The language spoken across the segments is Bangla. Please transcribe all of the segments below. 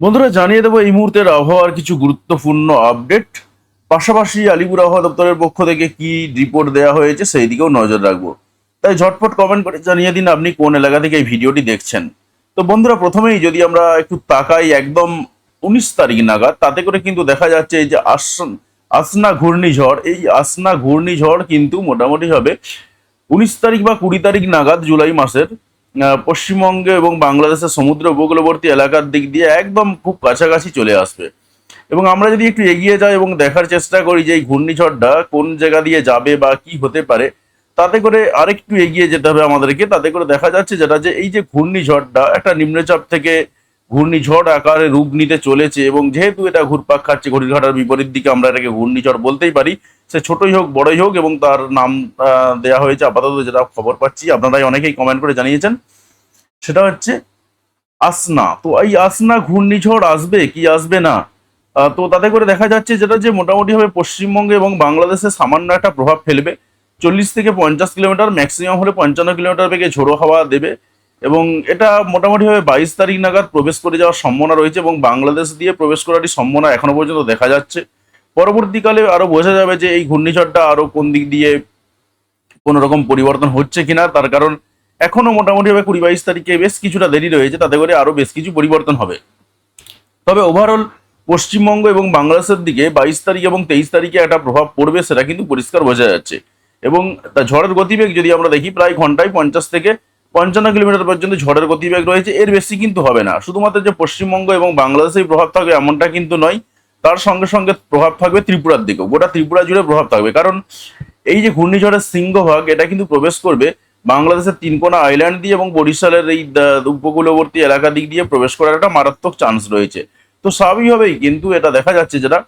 বন্ধুরা, জানিয়ে দেবো এই মুহূর্তের আবহাওয়ার কিছু গুরুত্বপূর্ণ আপডেট। পাশাপাশি আলিপুর আবহাওয়া দপ্তরের পক্ষ থেকে কি রিপোর্ট দেওয়া হয়েছে সেই দিকেও নজর রাখব। তাই ঝটপট কমেন্ট করে জানিয়ে দিন আপনি কোন এলাকা থেকে এই ভিডিওটি দেখছেন। তো বন্ধুরা, প্রথমেই যদি আমরা একটু তাকাই একদম উনিশ তারিখ নাগাদ, তাতে করে কিন্তু দেখা যাচ্ছে এই যে আস- আসনা ঘূর্ণিঝড়, এই আসনা ঘূর্ণিঝড় কিন্তু মোটামুটি হবে উনিশ তারিখ বা কুড়ি তারিখ নাগাদ জুলাই মাসের পশ্চিমবঙ্গে এবং বাংলাদেশের সমুদ্র উপকূলবর্তী এলাকার দিক দিয়ে একদম খুব কাছাকাছি চলে আসবে। এবং আমরা যদি একটু এগিয়ে যাই এবং দেখার চেষ্টা করি যে এই ঘূর্ণিঝড়টা কোন জায়গা দিয়ে যাবে বা কি হতে পারে, তাতে করে আরেকটু এগিয়ে যেতে হবে আমাদেরকে। তাতে করে দেখা যাচ্ছে যেটা যে এই যে ঘূর্ণিঝড়টা একটা নিম্নচাপ থেকে ঘূর্ণিঝড় আকারে রূপ নিতে চলেছে এবং যেহেতু এটা ঘুরপাক খাচ্ছে ঘড়ির কাঁটার বিপরীত দিকে আমরা এটাকে ঘূর্ণিঝড় বলতেই পারি। সে ছোটই হোক, বড়ই হোক এবং তার নাম দেয়া হয়েছে আপাতত যেটা খবর পাচ্ছি। আপনারাই অনেকেই কমেন্ট করে জানিয়েছেন। সেটা হচ্ছে আসনা। তো এই আসনা ঘূর্ণিঝড় আসবে কি আসবে না? তো তাতে করে দেখা যাচ্ছে যেটা যে মোটামুটিভাবে পশ্চিমবঙ্গে এবং বাংলাদেশে সামান্য একটা প্রভাব ফেলবে। চল্লিশ থেকে পঞ্চাশ কিলোমিটার ম্যাক্সিমাম হলে পঞ্চান্ন কিলোমিটার বেগে ঝোড়ো হাওয়া দেবে। এবং এটা মোটামুটিভাবে বাইশ তারিখ নাগাদ প্রবেশ করে যাওয়ার সম্ভাবনা রয়েছে এবং বাংলাদেশ দিয়ে প্রবেশ করারই সম্ভাবনা এখনও পর্যন্ত দেখা যাচ্ছে। পরবর্তীকালে আরও বোঝা যাবে যে এই ঘূর্ণিঝড়টা আরও কোন দিক দিয়ে কোনো রকম পরিবর্তন হচ্ছে কিনা। তার কারণ এখনও মোটামুটিভাবে কুড়ি বাইশ তারিখে বেশ কিছুটা দেরি রয়েছে, তাতে করে আরও বেশ কিছু পরিবর্তন হবে। তবে ওভারঅল পশ্চিমবঙ্গ এবং বাংলাদেশের দিকে বাইশ তারিখ এবং তেইশ তারিখে একটা প্রভাব পড়বে সেটা কিন্তু পরিষ্কার বোঝা যাচ্ছে। এবং তা ঝড়ের গতিবেগ যদি আমরা দেখি, প্রায় ঘন্টায় পঞ্চাশ থেকে পঞ্চান্ন কিলোমিটার পর্যন্ত ঝড়ের গতিবেগ রয়েছে, এর বেশি কিন্তু হবে না। শুধুমাত্র যে পশ্চিমবঙ্গ এবং বাংলাদেশেই প্রভাব থাকবে এমনটা কিন্তু নয়, তার সঙ্গে সঙ্গে প্রভাব থাকবে ত্রিপুরার দিকেও। গোটা ত্রিপুরা জুড়ে প্রভাব থাকবে। কারণ এই যে ঘূর্ণিঝড়ের সিংহভাগ, এটা কিন্তু প্রবেশ করবে বাংলাদেশের তিনকোনা আইল্যান্ড দিয়ে এবং বরিশালের এই উপকূলবর্তী এলাকা দিক দিয়ে প্রবেশ করার একটা মারাত্মক চান্স রয়েছে। তো স্বাভাবিকভাবেই কিন্তু এটা দেখা যাচ্ছে যেটা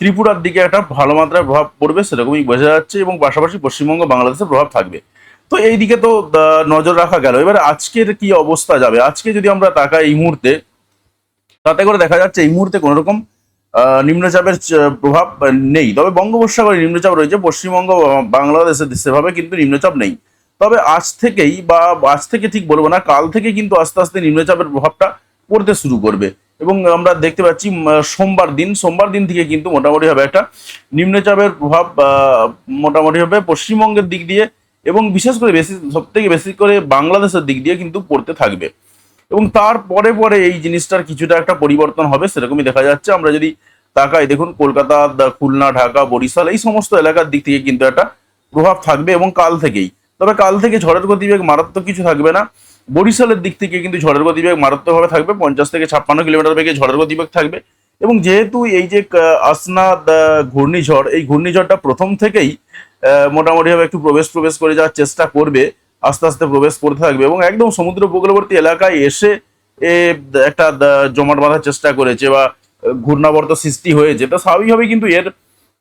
ত্রিপুরার দিকে একটা ভালো মাত্রায় প্রভাব পড়বে, সেরকমই বোঝা যাচ্ছে এবং পাশাপাশি পশ্চিমবঙ্গ বাংলাদেশে প্রভাব থাকবে। তো এই দিকে তো নজর রাখা গেল। এবার আজকের কি অবস্থা যাবে? আজকে যদি আমরা তাকাই এই মুহূর্তে তাতে করে দেখা যাচ্ছে এই মুহূর্তে কোনো রকম নিম্নচাপের প্রভাব নেই। তবে বঙ্গোপসাগরে নিম্নচাপ রয়েছে পশ্চিমবঙ্গ বাংলাদেশে সেভাবে কিন্তু নিম্নচাপ নেই। তবে আজ থেকেই বা আজ থেকে ঠিক বলব না কাল থেকে কিন্তু আস্তে আস্তে নিম্নচাপের প্রভাবটা পড়তে শুরু করবে। এবং আমরা দেখতে পাচ্ছি সোমবার দিন সোমবার দিন থেকে কিন্তু মোটামুটি হবে একটা নিম্নচাপের প্রভাব আহ, মোটামুটি হবে পশ্চিমবঙ্গের দিক দিয়ে এবং বিশেষ করে বেশি সব থেকে বেশি করে বাংলাদেশের দিক দিয়ে কিন্তু পড়তে থাকবে। এবং তার পরে পরে এই জিনিসটার কিছুটা একটা পরিবর্তন হবে, সেরকমই দেখা যাচ্ছে। আমরা যদি তাকাই, দেখুন, কলকাতা খুলনা, ঢাকা, বরিশাল, এই সমস্ত এলাকার দিক থেকে কিন্তু একটা প্রভাব থাকবে এবং কাল থেকেই। তবে কাল থেকে ঝড়ের গতিবেগ মারাত্মক কিছু থাকবে না। বরিশালের দিক থেকে কিন্তু ঝড়ের গতিবেগ মারাত্মকভাবে থাকবে। পঞ্চাশ থেকে ছাপ্পান্ন কিলোমিটার বেগে ঝড়ের গতিবেগ থাকবে। এবং যেহেতু এই যে আসনা ঘূর্ণিঝড়, এই ঘূর্ণিঝড়টা প্রথম থেকেই মোটামুটিভাবে একটু প্রবেশ প্রবেশ করে যাওয়ার চেষ্টা করবে, আস্তে আস্তে প্রবেশ করতে থাকবে এবং একদম সমুদ্র উপকূলবর্তী এলাকায় এসে এ একটা জমাট বাঁধার চেষ্টা করেছে বা ঘূর্ণাবর্ত সৃষ্টি হয়েছে। তো স্বাভাবিকভাবে কিন্তু এর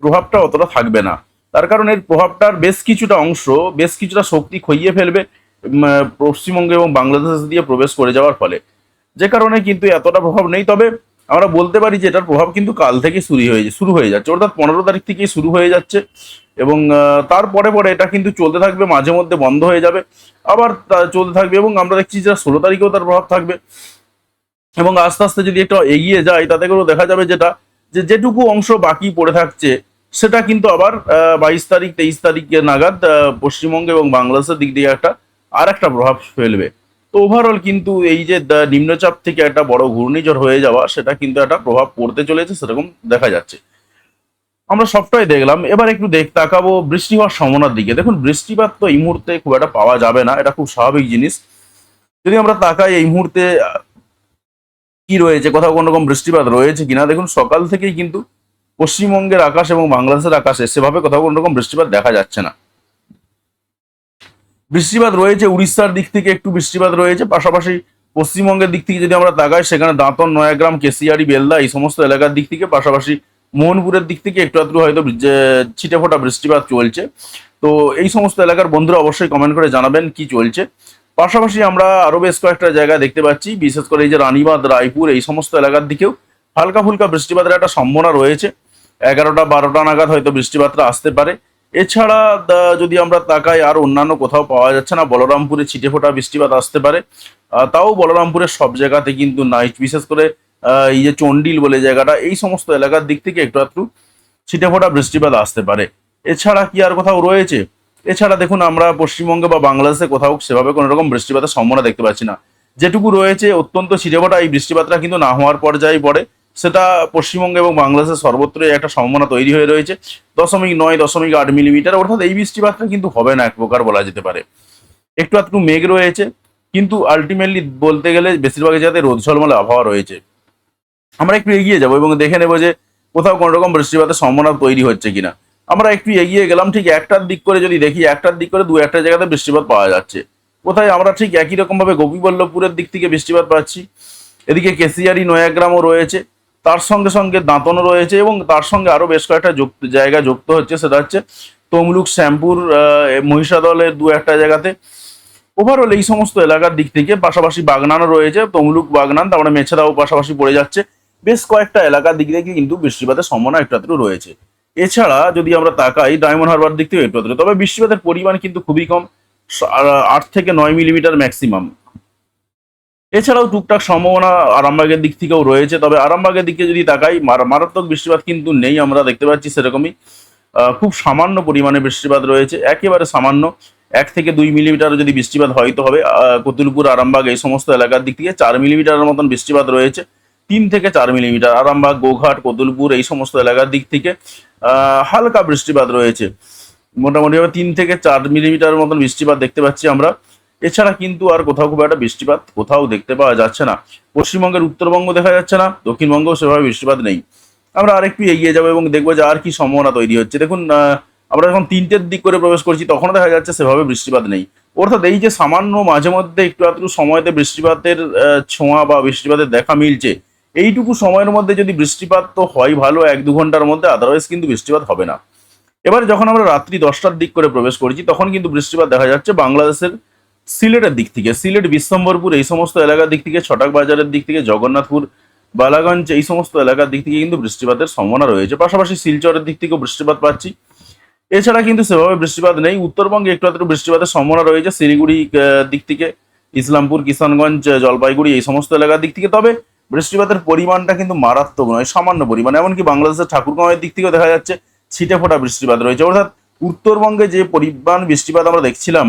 প্রভাবটা অতটা থাকবে না। তার কারণ এর প্রভাবটার বেশ কিছুটা অংশ, বেশ কিছুটা শক্তি খইয়ে ফেলবে পশ্চিমবঙ্গ এবং বাংলাদেশ দিয়ে প্রবেশ করে যাওয়ার ফলে। যে কারণে কিন্তু এতটা প্রভাব নেই। তবে আমরা বলতে পারি যে এটার প্রভাব কিন্তু কাল থেকে শুরু হয়ে শুরু হয়ে যাচ্ছে। অর্থাৎ পনেরো তারিখ থেকেই শুরু হয়ে যাচ্ছে এবং তারপরে পরে এটা কিন্তু চলতে থাকবে, মাঝে মধ্যে বন্ধ হয়ে যাবে। আবার চলতে থাকবে এবং আমরা দেখছি যে ষোলো তারিখেও তার প্রভাব থাকবে। এবং আস্তে আস্তে যদি একটু এগিয়ে যায়, তাতে করেও দেখা যাবে যেটা, যে যেটুকু অংশ বাকি পড়ে থাকছে, সেটা কিন্তু আবার বাইশ তারিখ, তেইশ তারিখে নাগাদ পশ্চিমবঙ্গ এবং বাংলাদেশের দিক দিয়ে একটা আর একটা প্রভাব ফেলবে। তো ওভারঅল কিন্তু এই যে নিম্নচাপ থেকে একটা বড় ঘূর্ণিঝড় হয়ে যাওয়া, সেটা কিন্তু একটা প্রভাব পড়তে চলেছে, সেরকম দেখা যাচ্ছে। আমরা সবটাই দেখলাম। এবার একটু দেখ, তাকাবো বৃষ্টি হওয়ার সম্ভাবনার দিকে। দেখুন, বৃষ্টিপাত তো এই মুহূর্তে খুব একটা পাওয়া যাবে না, এটা খুব স্বাভাবিক জিনিস। যদি আমরা তাকাই এই মুহূর্তে, কি রয়েছে, কোথাও কোনো রকম বৃষ্টিপাত রয়েছে কিনা, দেখুন, সকাল থেকেই কিন্তু পশ্চিমবঙ্গের আকাশ এবং বাংলাদেশের আকাশে সেভাবে কোথাও কোনো রকম বৃষ্টিপাত দেখা যাচ্ছে না। বৃষ্টিপাত রয়েছে, উড়িষ্যার দিক থেকে একটু বৃষ্টিপাত রয়েছে, পাশাপাশি পশ্চিমবঙ্গের দিক থেকে যদি আমরা তাকাই, সেখানে দাঁতন, নয়াগ্রাম, কেশিয়ারি, বেলদা এই সমস্ত এলাকার দিক থেকে, পাশাপাশি মোহনপুরের দিক থেকে একটু আধটু হয়তো ছিটে ফোটা বৃষ্টিপাত চলছে। তো এই সমস্ত এলাকার বন্ধুরা অবশ্যই কমেন্ট করে জানাবেন কি চলছে। পাশাপাশি আমরা আরও বেশ কয়েকটা জায়গা দেখতে পাচ্ছি, বিশেষ করে এই যে রানীবাঁধ, রায়পুর এই সমস্ত এলাকার দিকেও হালকা ফুলকা বৃষ্টিপাতের একটা সম্ভাবনা রয়েছে। এগারোটা, বারোটা নাগাদ হয়তো বৃষ্টিপাতটা আসতে পারে। এছাড়া যদি আমরা তাকাই, আর অন্যান্য কোথাও পাওয়া যাচ্ছে না, বলরামপুরে ছিটে ফোটা বৃষ্টিপাত আসতে পারে। তাও বলরামপুরের সব জায়গাতে কিন্তু নাই, বিশেষ করে এই যে চন্ডিল বলে জায়গাটা, এই সমস্ত এলাকার দিক থেকে একটু একটু ছিটে ফোটা বৃষ্টিপাত আসতে পারে। এছাড়া কি আর কোথাও রয়েছে? এছাড়া দেখুন, আমরা পশ্চিমবঙ্গে বা বাংলাদেশে কোথাও সেভাবে কোনো রকম বৃষ্টিপাতের সম্ভাবনা দেখতে পাচ্ছি না। যেটুকু রয়েছে, অত্যন্ত ছিটেফোঁটা এই বৃষ্টিপাতটা কিন্তু না হওয়ার পর্যায়ে পড়ে। সেটা পশ্চিমবঙ্গ এবং বাংলাদেশের সর্বত্রই একটা সম্ভাবনা তৈরি হয়ে রয়েছে। দশমিক নয়, দশমিক আট মিলিমিটার, অর্থাৎ এই বৃষ্টিপাতটা কিন্তু হবে না, এক প্রকার বলা যেতে পারে। একটু একটু মেঘ রয়েছে, কিন্তু আলটিমেটলি বলতে গেলে বেশিরভাগ জায়গাতে রোদ ঝলমলে আবহাওয়া রয়েছে। আমরা একটু এগিয়ে যাব এবং দেখে নেব যে কোথাও কোনো রকম বৃষ্টিপাতের সম্ভাবনা তৈরি হচ্ছে কিনা। আমরা একটু এগিয়ে গেলাম, ঠিক একটার দিক করে যদি দেখি, একটার দিক করে দু একটা জায়গাতে বৃষ্টিপাত পাওয়া যাচ্ছে। কোথায় আমরা ঠিক একই রকমভাবে গোপীবল্লভপুরের দিক থেকে বৃষ্টিপাত পাচ্ছি। এদিকে কেসিয়ারি নয়াগ্রামও রয়েছে। তার সঙ্গে সঙ্গে দাঁতনও রয়েছে এবং তার সঙ্গে আরও বেশ কয়েকটা যুক্ত, জায়গা যুক্ত হচ্ছে, সেটা হচ্ছে তমলুক, শ্যামপুর মহিষাদলের দু একটা জায়গাতে। ওভারঅল এই সমস্ত এলাকার দিক থেকে পাশাপাশি বাগনানও রয়েছে, তমলুক, বাগনান, তারপরে মেছেদাও পাশাপাশি পড়ে যাচ্ছে। বেশ কয়েকটা এলাকার দিক থেকে কিন্তু বৃষ্টিপাতের সম্ভাবনা একটু আধটু রয়েছে। এছাড়া যদি আমরা তাকাই, ডায়মন্ড হারবার দিক থেকে একটু তবে বৃষ্টিপাতের পরিমাণ কিন্তু খুবই কম আট থেকে নয় মিলিমিটার ম্যাক্সিমাম। এছাড়াও টুকটাক সম্ভাবনা আরামবাগের দিক থেকেও রয়েছে, তবে আরামবাগের দিকে যদি তাকাই, মার- মারাত্মক বৃষ্টিপাত কিন্তু নেই, আমরা দেখতে পাচ্ছি সেরকমই। খুব সামান্য পরিমাণে বৃষ্টিপাত রয়েছে, একেবারে সামান্য। এক থেকে দুই মিলিমিটার যদি বৃষ্টিপাত হয়তো হবে কতুলপুর, আরামবাগ এই সমস্ত এলাকার দিক থেকে চার মিলিমিটারের মতন বৃষ্টিপাত রয়েছে। তিন থেকে চার মিলিমিটার, আরামবাগ, গোঘাট, কতুলপুর এই সমস্ত এলাকার দিক থেকে হালকা বৃষ্টিপাত রয়েছে। মোটামুটি ভাবে তিন থেকে চার মিলিমিটারের মতন বৃষ্টিপাত দেখতে পাচ্ছি আমরা। এছাড়া কিন্তু আর কোথাও খুব একটা বৃষ্টিপাত কোথাও দেখতে পাওয়া যাচ্ছে না। পশ্চিমবঙ্গের উত্তরবঙ্গ দেখা যাচ্ছে না, দক্ষিণবঙ্গেও সেভাবে বৃষ্টিপাত নেই। আমরা আরেকটু এগিয়ে যাব এবং দেখব যে আর কি সম্ভাবনা তৈরি হচ্ছে। দেখুন আমরা যখন তিনটের দিক করে প্রবেশ করছি, তখনও দেখা যাচ্ছে সেভাবে বৃষ্টিপাত নেই। অর্থাৎ এই যে সামান্য মাঝে মধ্যে একটু আধটু সময়তে বৃষ্টিপাতের ছোঁয়া বা বৃষ্টিপাতের দেখা মিলছে, এইটুকু সময়ের মধ্যে যদি বৃষ্টিপাত তো হয় ভালো, এক দু ঘণ্টার মধ্যে আদারওয়াইজ কিন্তু বৃষ্টিপাত হবে না। এবার যখন আমরা রাত্রি দশটার দিক করে প্রবেশ করছি, তখন কিন্তু বৃষ্টিপাত দেখা যাচ্ছে বাংলাদেশের সিলেটের দিক থেকে, সিলেট, বিশ্বম্বরপুর, এই সমস্ত এলাকার দিক থেকে, ছটাক বাজারের দিক থেকে, জগন্নাথপুর, বালাগঞ্জ, এই সমস্ত এলাকার দিক থেকে কিন্তু বৃষ্টিপাতের সম্ভাবনা রয়েছে। পাশাপাশি শিলচরের দিক থেকেও বৃষ্টিপাত পাচ্ছি। এছাড়া কিন্তু সেভাবে বৃষ্টিপাত নেই। উত্তরবঙ্গে একটু আধটু বৃষ্টিপাতের সম্ভাবনা রয়েছে শিলিগুড়ি দিক থেকে, ইসলামপুর, কিষানগঞ্জ, জলপাইগুড়ি, এই সমস্ত এলাকার দিক থেকে। তবে বৃষ্টিপাতের পরিমাণটা কিন্তু মারাত্মক নয়, সামান্য পরিমাণ। এমনকি বাংলাদেশের ঠাকুরগাঁওয়ের দিক থেকেও দেখা যাচ্ছে ছিটে ফোটা বৃষ্টিপাত রয়েছে। অর্থাৎ উত্তরবঙ্গে যে পরিমাণ বৃষ্টিপাত আমরা দেখছিলাম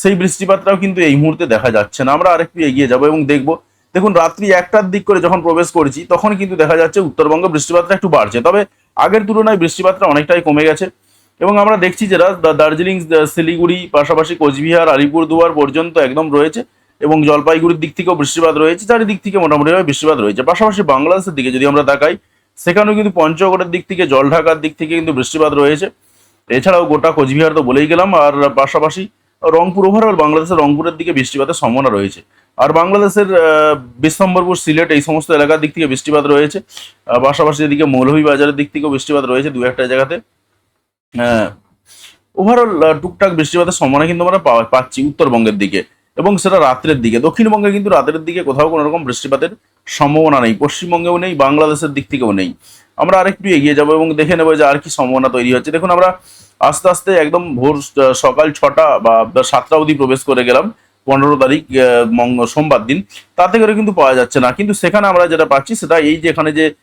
সেই বৃষ্টিপাতটাও কিন্তু এই মুহূর্তে দেখা যাচ্ছে না। আমরা আরেকটু এগিয়ে যাব এবং দেখব, দেখুন রাত্রি একটার দিক করে যখন প্রবেশ করছি, তখন কিন্তু দেখা যাচ্ছে উত্তরবঙ্গে বৃষ্টিপাতটা একটু বাড়ছে। তবে আগের তুলনায় বৃষ্টিপাতটা অনেকটাই কমে গেছে এবং আমরা দেখছি যে দার্জিলিং শিলিগুড়ি, পাশাপাশি কোচবিহার, আলিপুরদুয়ার পর্যন্ত একদম রয়েছে এবং জলপাইগুড়ির দিক থেকেও বৃষ্টিপাত রয়েছে। চারিদিক থেকে মোটামুটিভাবে বৃষ্টিপাত রয়েছে। পাশাপাশি বাংলাদেশের দিকে যদি আমরা তাকাই, সেখানেও কিন্তু পঞ্চগড়ের দিক থেকে, জলঢাকার দিক থেকে কিন্তু বৃষ্টিপাত রয়েছে। এছাড়াও গোটা কোচবিহার তো বলেই গেলাম, আর পাশাপাশি রংপুর ওভারঅল বাংলাদেশের রংপুরের দিকে বৃষ্টিপাতের সম্ভাবনা রয়েছে। আর বাংলাদেশের বিশ্বম্বরপুর সিলেট এই সমস্ত এলাকার দিক থেকে বৃষ্টিপাত রয়েছে। পাশাপাশি এদিকে মৌলভীবাজারের দিক থেকেও বৃষ্টিপাত রয়েছে দু একটা জায়গাতে। ওভারঅল টুকটাক বৃষ্টিপাতের সম্ভাবনা কিন্তু আমরা পাচ্ছি উত্তরবঙ্গের দিকে এবং সেটা রাত্রের দিকে। দক্ষিণবঙ্গে কিন্তু রাতের দিকে কোথাও কোনো রকম বৃষ্টিপাতের সম্ভাবনা নেই, পশ্চিমবঙ্গেও নেই, বাংলাদেশের দিক থেকেও নেই। আমরা আরেকটু এগিয়ে যাব এবং দেখে নেব যে আর কি সম্ভাবনা তৈরি হচ্ছে। দেখুন, আমরা আস্তে আস্তে একদম ভোর সকাল ছটা বা সাতটা অবধি প্রবেশ করে গেলাম, পনেরো তারিখ সোমবার দিন। তাতে করে কিন্তু পাওয়া যাচ্ছে না। কিন্তু সেখানে আমরা যেটা পাচ্ছি, সেটা এই যে এখানে যে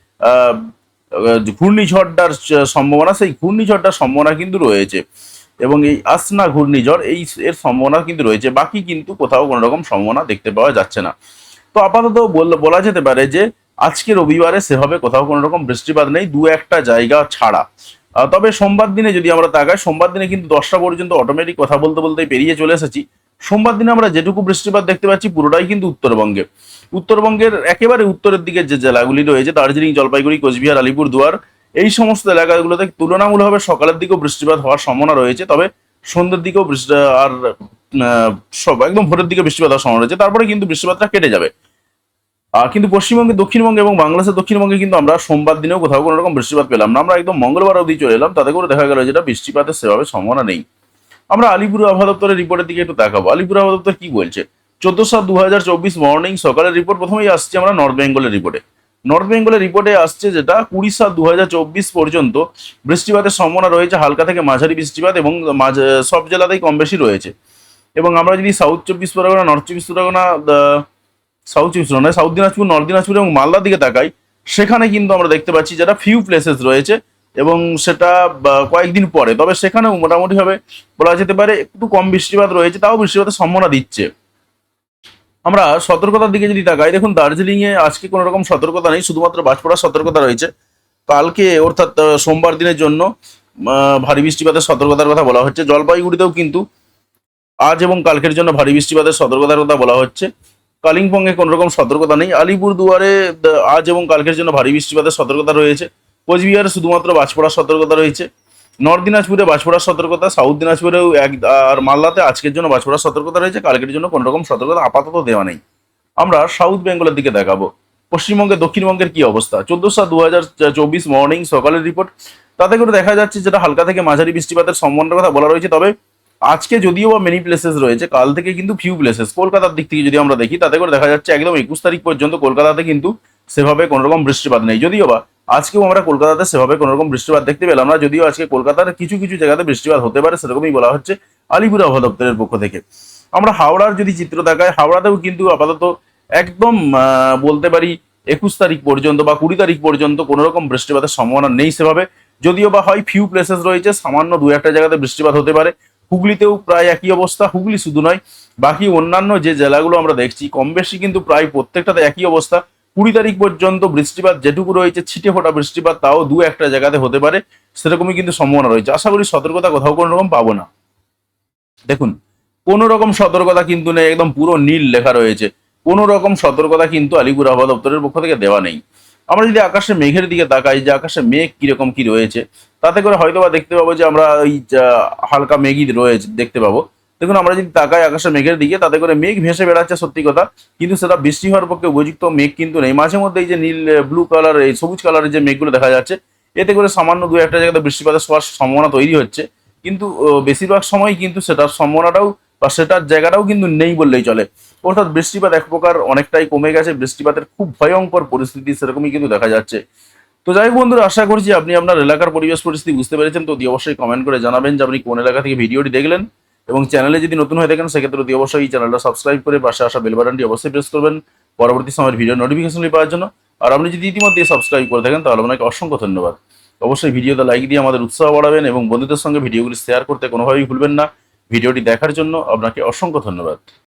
ঘূর্ণিঝড়টার সম্ভাবনা, সেই ঘূর্ণিঝড়টার সম্ভাবনা কিন্তু রয়েছে। এবং এই আসনা ঘূর্ণিঝড়, এই এর সম্ভাবনা কিন্তু রয়েছে। বাকি কিন্তু কোথাও কোনো রকম সম্ভাবনা দেখতে পাওয়া যাচ্ছে না। তো আপাতত বল- যেতে পারে যে আজকে রবিবারে সেভাবে কোথাও কোনো রকম বৃষ্টিপাত নেই, দু একটা জায়গা ছাড়া। তবে সোমবার দিনে যদি আমরা তাকাই, সোমবার দিনে কিন্তু দশটা পর্যন্ত অটোমেটিক কথা বলতে বলতে পেরিয়ে চলে এসেছি। সোমবার দিনে আমরা যেটুকু বৃষ্টিপাত দেখতে পাচ্ছি, পুরোটাই কিন্তু উত্তরবঙ্গে। উত্তরবঙ্গের একেবারে উত্তরের দিকে যে জেলাগুলি রয়েছে, দার্জিলিং, জলপাইগুড়ি, কোচবিহার আলিপুর দুয়ার এই সমস্ত এলাকাগুলোতে তুলনামূলকভাবে সকালের দিকেও বৃষ্টিপাত হওয়ার সম্ভাবনা রয়েছে। তবে সন্ধ্যের দিকেও বৃষ্টি, আর সব, একদম ভোরের দিকে বৃষ্টিপাত হওয়ার সম্ভাবনা রয়েছে। তারপরে কিন্তু বৃষ্টিপাতটা কেটে যাবে। কিন্তু পশ্চিমবঙ্গে, দক্ষিণবঙ্গে এবং বাংলাদেশের দক্ষিণবঙ্গে কিন্তু আমরা সোমবার দিনেও কোথাও কোনো রকম বৃষ্টিপাত পেলাম না। আমরা একদম মঙ্গলবার অবধি চলে এলাম, তাতে করে দেখা গেল যেটা বৃষ্টিপাতের সেভাবে সম্ভাবনা নেই। আমরা আলিপুর আবহাওয়া দপ্তরের রিপোর্টের দিকে একটু তাকাবো আলিপুর আবহাওয়া দপ্তর কি বলছে? চোদ্দ সাত দু হাজার চব্বিশ মর্নিং সকালের রিপোর্ট, প্রথমেই আসছে আমরা নর্থ বেঙ্গলের রিপোর্টে। নর্থ বেঙ্গলের রিপোর্টে আসছে যেটা কুড়ি সাত দু পর্যন্ত বৃষ্টিপাতের সম্ভাবনা রয়েছে, হালকা থেকে মাঝারি বৃষ্টিপাত এবং সব জেলাতেই কম বেশি রয়েছে। এবং আমরা যদি সাউথ চব্বিশ পরগনা নর্থ চব্বিশ পরগনা সাউথ চব্বিশ পরগনা সাউথ দিনাজপুর, নর্থ দিনাজপুর এবং মালদার দিকে তাকাই, সেখানে কিন্তু আমরা দেখতে পাচ্ছি যেটা ফিউ প্লেসেস রয়েছে এবং সেটা কয়েকদিন পরে। তবে সেখানেও মোটামুটিভাবে বলা যেতে পারে একটু কম বৃষ্টিপাত রয়েছে, তাও বৃষ্টিপাতের সম্ভাবনা দিচ্ছে। আমরা সতর্কতার দিকে যদি তাকাই, দেখুন দার্জিলিং এ আজকে কোনো রকম সতর্কতা নেই, শুধুমাত্র বাজ পড়ার সতর্কতা রয়েছে। কালকে অর্থাৎ সোমবার দিনের জন্য ভারী বৃষ্টিপাতের সতর্কতার কথা বলা হচ্ছে। জলপাইগুড়িতেও কিন্তু আজ এবং কালকের জন্য ভারী বৃষ্টিপাতের সতর্কতার কথা বলা হচ্ছে। কালিম্পংয়ে কোনো রকম সতর্কতা নেই। আলিপুর দুয়ারে আজ এবং কালকের জন্য ভারী বৃষ্টিপাতের সতর্কতা রয়েছে। কোচবিহারে শুধুমাত্র বাজ পড়ার সতর্কতা রয়েছে। নর্থ দিনাজপুরে বাজ পড়ার সতর্কতা, সাউথ দিনাজপুরেও এক, আর মালদাতে আজকের জন্য বাজ পড়ার সতর্কতা রয়েছে। কালকের জন্য কোনো রকম সতর্কতা আপাতত দেওয়া নেই। আমরা সাউথ বেঙ্গলের দিকে দেখাবো। পশ্চিমবঙ্গে, দক্ষিণবঙ্গের কি অবস্থা? চোদ্দ সাত দু হাজার চব্বিশ মর্নিং সকালের রিপোর্ট তাতে করে দেখা যাচ্ছে যেটা হালকা থেকে মাঝারি বৃষ্টিপাতের সম্ভাবনার কথা বলা রয়েছে। তবে আজকে যদিও বা মেনি প্লেসেস রয়েছে, কাল থেকে কিন্তু ফিউ প্লেসেস কলকাতার দিক থেকে যদি আমরা দেখি, তাতে করে দেখা যাচ্ছে একদম একুশ তারিখ পর্যন্ত কলকাতাতে কিন্তু সেভাবে কোনো রকম বৃষ্টিপাত নেই। যদিও বা আজকেও আমরা কলকাতাতে সেভাবে কোনো রকম বৃষ্টিপাত দেখতে পেলাম না, যদিও আজকে কলকাতার কিছু কিছু জায়গাতে বৃষ্টিপাত হতে পারে, সেরকমই বলা হচ্ছে আলিপুর আবহাওয়া দপ্তরের পক্ষ থেকে। আমরা হাওড়ার যদি চিত্র দেখায় হাওড়াতেও কিন্তু আপাতত একদম বলতে পারি একুশ তারিখ পর্যন্ত বা কুড়ি তারিখ পর্যন্ত কোনো রকম বৃষ্টিপাতের সম্ভাবনা নেই সেভাবে। যদিও বা হয় ফিউ প্লেসেস রয়েছে, সামান্য দু একটা জায়গাতে বৃষ্টিপাত হতে পারে। হুগলিতেও প্রায় একই অবস্থা, হুগলি শুধু নয়, বাকি অন্যান্য যে জেলাগুলো আমরা দেখছি, কম বেশি কিন্তু প্রায় প্রত্যেকটাতে একই অবস্থা। কুড়ি তারিখ পর্যন্ত বৃষ্টিপাত যেটুকু রয়েছে, ছিটে ফোটা বৃষ্টিপাত তাও দু একটা জায়গাতে হতে পারে, সেরকমই কিন্তু সম্ভাবনা রয়েছে। আশা করি সতর্কতা কোথাও কোনো রকম পাবো না। দেখুন কোনো রকম সতর্কতা কিন্তু নেই, একদম পুরো নীল লেখা রয়েছে। কোনো রকম সতর্কতা কিন্তু আলিপুর আবহাওয়া দপ্তরের পক্ষ থেকে দেওয়া নেই। আমরা যদি আকাশে মেঘের দিকে তাকাই যে আকাশে মেঘ কীরকম কি রয়েছে, তাতে করে হয়তো বা দেখতে পাবো যে আমরা ওই হালকা মেঘই রয়েছে, দেখতে পাবো। দেখুন, আমরা যদি তাকাই আকাশে মেঘের দিকে, তাতে করে মেঘ ভেসে বেড়াচ্ছে সত্যি কথা, কিন্তু সেটা বৃষ্টি হওয়ার পক্ষে উপযুক্ত মেঘ কিন্তু নেই। মাঝে মধ্যে এই যে নীল ব্লু কালার এই সবুজ কালারের যে মেঘগুলো দেখা যাচ্ছে, এতে করে সামান্য দু একটা জায়গাতে বৃষ্টিপাতের হওয়ার সম্ভাবনা তৈরি হচ্ছে। কিন্তু বেশিরভাগ সময় কিন্তু সেটার সম্ভাবনাটাও বা সেটার জায়গাটাও কিন্তু নেই বললেই চলে। অর্থাৎ বৃষ্টিপাত এক প্রকার অনেকটাই কমে গেছে, বৃষ্টিপাতের খুব ভয়ঙ্কর পরিস্থিতি সেরকমই কিন্তু দেখা যাচ্ছে। তো যাই হোক বন্ধুরা, আশা করছি আপনি আপনার এলাকার পরিবেশ পরিস্থিতি বুঝতে পেরেছেন, তো অতি অবশ্যই কমেন্ট করে জানাবেন যে আপনি কোন এলাকা থেকে ভিডিওটি দেখলেন। এবং চ্যানেলে যদি নতুন হয়ে থাকেন, সেক্ষেত্রে অতি অবশ্যই এই চ্যানেলটা সাবস্ক্রাইব করে পাশে আসা বেল বাটনটি অবশ্যই প্রেস করবেন পরবর্তী সময়ের ভিডিও নোটিফিকেশনটি পাওয়ার জন্য। আর আপনি যদি ইতিমধ্যে সাবস্ক্রাইব করে থাকেন, তাহলে আপনাকে অসংখ্য ধন্যবাদ। অবশ্যই ভিডিওতে লাইক দিয়ে আমাদের উৎসাহ বাড়াবেন এবং বন্ধুদের সঙ্গে ভিডিওগুলি শেয়ার করতে কোনোভাবেই ভুলবেন না। ভিডিওটি দেখার জন্য আপনাকে অসংখ্য ধন্যবাদ।